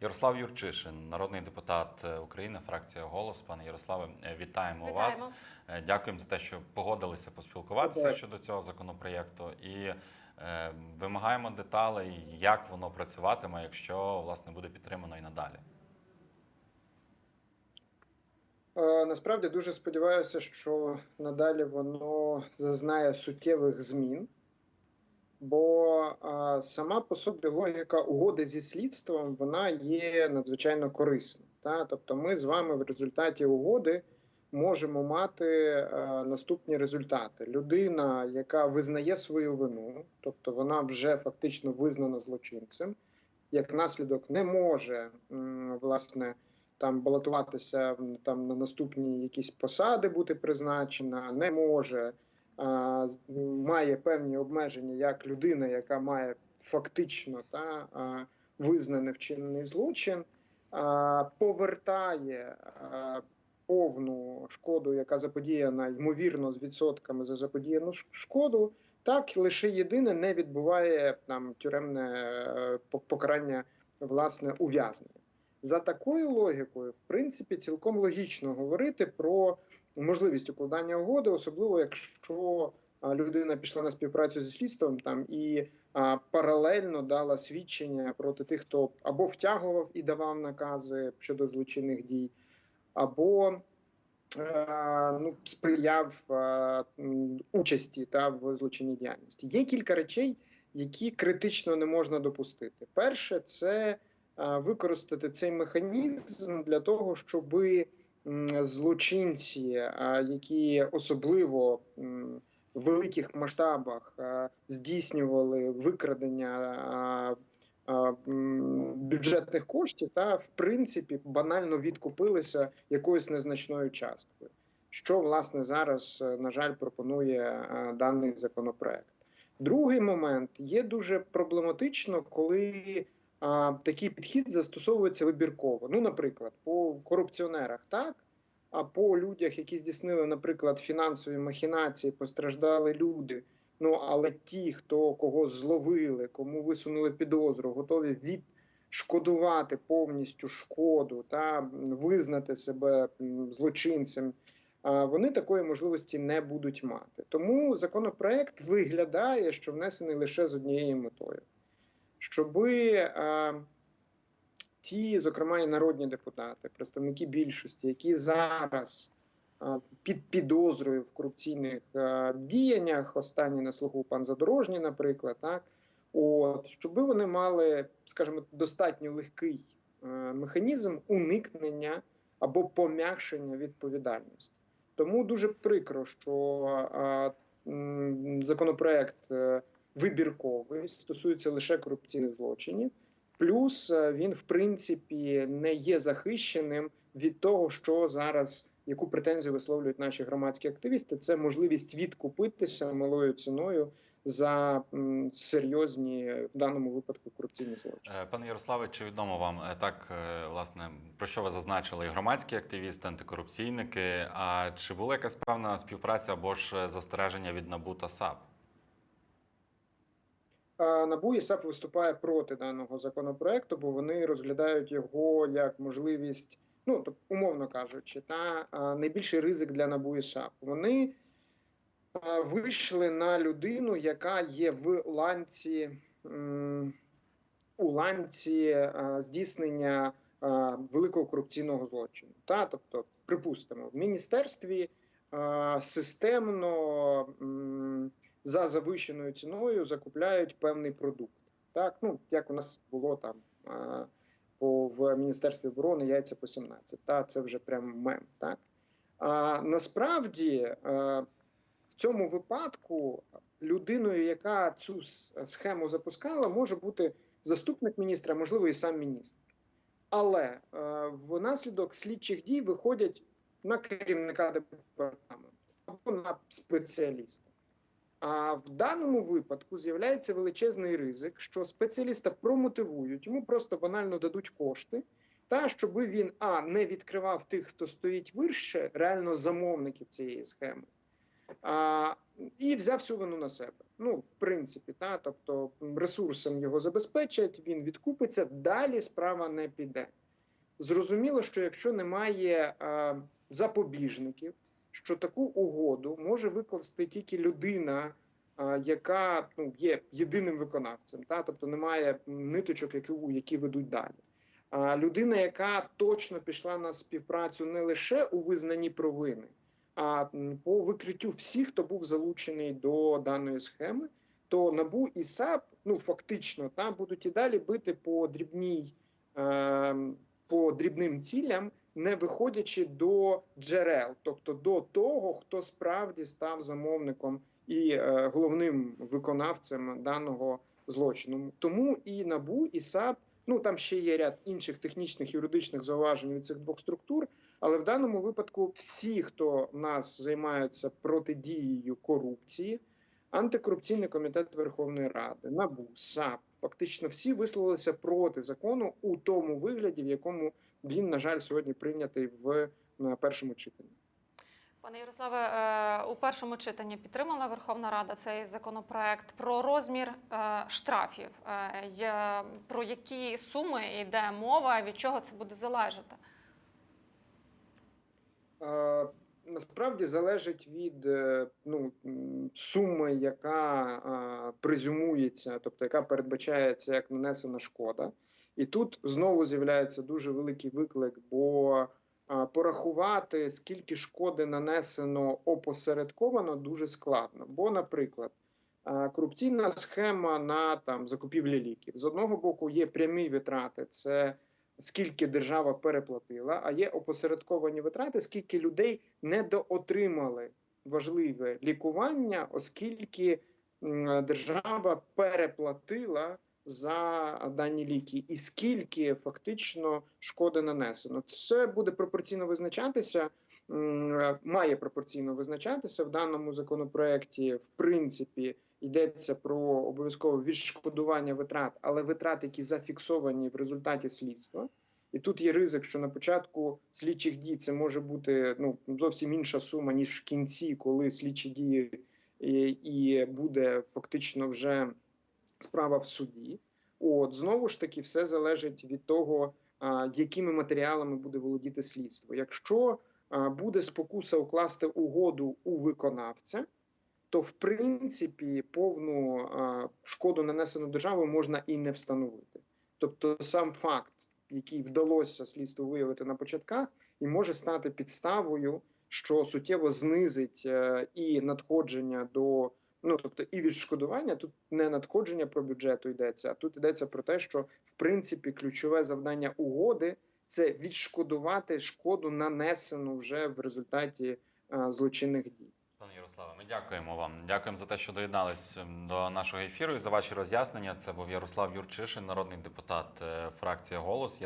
Ярослав Юрчишин, народний депутат е, України, фракція Голос. Пане Ярославе, е, вітаємо, вас. Е, Дякуємо за те, що погодилися поспілкуватися Дякую. щодо цього законопроєкту і е, вимагаємо деталей, як воно працюватиме, якщо власне буде підтримано і надалі. Насправді дуже сподіваюся, що надалі воно зазнає суттєвих змін, бо е, сама по собі логіка угоди зі слідством вона є надзвичайно корисна. Та? Тобто, ми з вами в результаті угоди можемо мати е, наступні результати: людина, яка визнає свою вину, тобто вона вже фактично визнана злочинцем, як наслідок не може м, власне там балотуватися там на наступні якісь посади бути призначена, не може, а, має певні обмеження як людина, яка має фактично та визнаний вчинений злочин, повертає повну шкоду, яка заподіяна ймовірно з відсотками за заподіяну шкоду. Так лише єдине не відбуває там тюремне е, покарання власне ув'язнення. За такою логікою, в принципі, цілком логічно говорити про можливість укладання угоди, особливо якщо людина пішла на співпрацю зі слідством там і а, паралельно дала свідчення проти тих, хто або втягував і давав накази щодо злочинних дій, або е, ну, сприяв е, м, участі та в злочинній діяльності. Є кілька речей, які критично не можна допустити. Перше, це а, використати цей механізм для того, щоб злочинці, які особливо в великих масштабах здійснювали викрадення бюджетних коштів, та в принципі банально відкупилися якоюсь незначною часткою. Що власне зараз, е, на жаль, пропонує е, даний законопроект. Другий момент є дуже проблематично, коли а, такий підхід застосовується вибірково. Ну, наприклад, по корупціонерах, так, а по людях, які здійснили, наприклад, фінансові махінації, постраждали люди. Ну але ті, хто кого зловили, кому висунули підозру, готові відшкодувати повністю шкоду та визнати себе злочинцем. Вони такої можливості не будуть мати. Тому законопроект виглядає, що внесений лише з однією метою щоби е, ті, зокрема, і народні депутати, представники більшості, які зараз е, під підозрою в корупційних е, діяннях, останні на слуху пан Задорожній, наприклад, так, от, щоби вони мали, скажімо, достатньо легкий е, механізм уникнення або пом'якшення відповідальності. Тому дуже прикро, що м, законопроект. е, вибірковий, стосується лише корупційних злочинів. Плюс е, він, в принципі, не є захищеним від того, що зараз яку претензію висловлюють наші громадські активісти. Це можливість відкупитися малою ціною за серйозні в даному випадку корупційні злочини. Е, Пане Ярославе, чи відомо вам е, так, власне, про що ви зазначили і громадські активісти, антикорупційники? А чи була якась певна співпраця або ж застереження від НАБУ та САП? НАБУ і САП виступає проти даного законопроекту, бо вони розглядають його як можливість, ну тобто, умовно кажучи, та найбільший ризик для НАБУ і САП. Вони вийшли на людину, яка є в ланці у ланці здійснення великого корупційного злочину. Та тобто, припустимо, в міністерстві системно. За завищеною ціною закупляють певний продукт. Так, ну як у нас було там по в Міністерстві оборони яйця по 17. Та це вже прям мем. Так а насправді а, в цьому випадку людиною, яка цю схему запускала, може бути заступник міністра, можливо, і сам міністр. Але а, внаслідок слідчих дій виходять на керівника департаменту або на спеціаліста. А в даному випадку з'являється величезний ризик, що спеціаліста промотивують, йому просто банально дадуть кошти, та щоб він а не відкривав тих, хто стоїть вище, реально замовників цієї схеми. а, і взяв всю вину на себе. Ну, в принципі, та, тобто ресурсом його забезпечать, він відкупиться, далі справа не піде. Зрозуміло, що якщо немає а, запобіжників, що таку угоду може викласти тільки людина, яка ну, є єдиним виконавцем, та, тобто немає ниточок, які, які ведуть далі. А людина, яка точно пішла на співпрацю не лише у визнанні провини, а по викриттю всіх, хто був залучений до даної схеми, то набу і САП ну фактично та будуть і далі бити по дрібній е, по дрібним цілям, не виходячи до джерел, тобто до того, хто справді став замовником і е, головним виконавцем даного злочину. Тому і набу і САП. Ну там ще є ряд інших технічних юридичних зауважень від цих двох структур. Але в даному випадку всі, хто нас займаються протидією корупції, антикорупційний комітет Верховної Ради, НАБУ, САП, фактично всі висловилися проти закону у тому вигляді, в якому він, на жаль, сьогодні прийнятий в першому читанні. Пане Ярославе, е, у першому читанні підтримала Верховна Рада цей законопроект про розмір е, штрафів. Е, Про які суми йде мова, від чого це буде залежати? Насправді залежить від ну, суми, яка презюмується, тобто яка передбачається як нанесена шкода. І тут знову з'являється дуже великий виклик, бо порахувати, скільки шкоди нанесено опосередковано, дуже складно. Бо, наприклад, корупційна схема на там закупівлі ліків з одного боку є прямі витрати, це скільки держава переплатила, а є опосередковані витрати, скільки людей недоотримали важливе лікування, оскільки держава переплатила за дані ліки, і скільки фактично шкоди нанесено. Це буде пропорційно визначатися, має пропорційно визначатися в даному законопроекті. В принципі, йдеться про обов'язкове відшкодування витрат, але витрат, які зафіксовані в результаті слідства. І тут є ризик, що на початку слідчих дій це може бути ну зовсім інша сума ніж в кінці, коли слідчі дії і, і буде фактично вже справа в суді. От знову ж таки, все залежить від того, якими матеріалами буде володіти слідство. Якщо буде спокуса укласти угоду у виконавця, то в принципі повну шкоду нанесену державою можна і не встановити. Тобто, сам факт, який вдалося слідству виявити на початках, і може стати підставою, що суттєво знизить е, і надходження до ну тобто і відшкодування. Тут не надходження про бюджету йдеться, а тут йдеться про те, що в принципі ключове завдання угоди це відшкодувати шкоду, нанесену вже в результаті е, злочинних дій. Пане Ярославе, ми дякуємо вам. Дякуємо за те, що доєднались ем, до нашого ефіру і за ваші роз'яснення. Це був Ярослав Юрчишин, народний депутат е, фракції Голос.